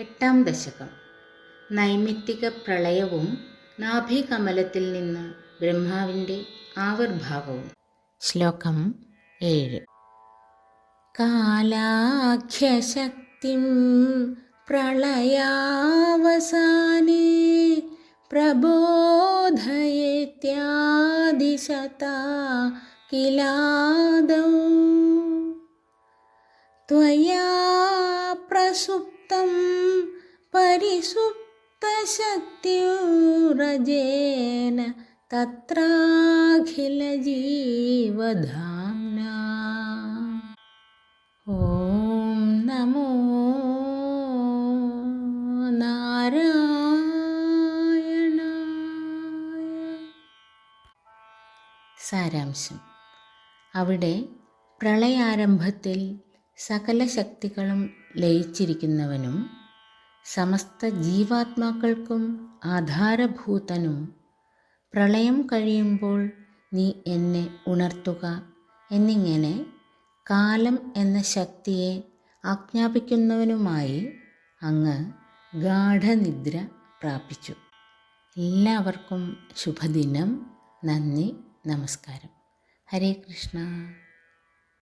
എട്ടാം ദശകം നൈമിത്തിക പ്രളയവും നാഭികമലത്തിൽ നിന്ന് ബ്രഹ്മാവിൻ്റെ ആവിർഭാവവും ശ്ലോകം ഏഴ് കാലാഖ്യശക്തിം പ്രളയാവസാനേ പ്രബോധയേത്യാദിശതാ കിലാദൗ त्वया प्रसुप्तं തം പരിസുപ്തശക്തിരജേന തത്രാഖിലജീവധാംനാ ഓം നമോ നാരായണ സാരാംശം. അവിടെ പ്രളയാരംഭത്തിൽ സകല ശക്തികളും ലയിച്ചിരിക്കുന്നവനും സമസ്ത ജീവാത്മാക്കൾക്കും ആധാരഭൂതനും പ്രളയം കഴിയുമ്പോൾ നീ എന്നെ ഉണർത്തുക എന്നിങ്ങനെ കാലം എന്ന ശക്തിയെ ആജ്ഞാപിക്കുന്നവനുമായി അങ്ങ് ഗാഠനിദ്ര പ്രാപിച്ചു. എല്ലാവർക്കും ശുഭദിനം. നന്ദി. നമസ്കാരം. ഹരേ കൃഷ്ണ.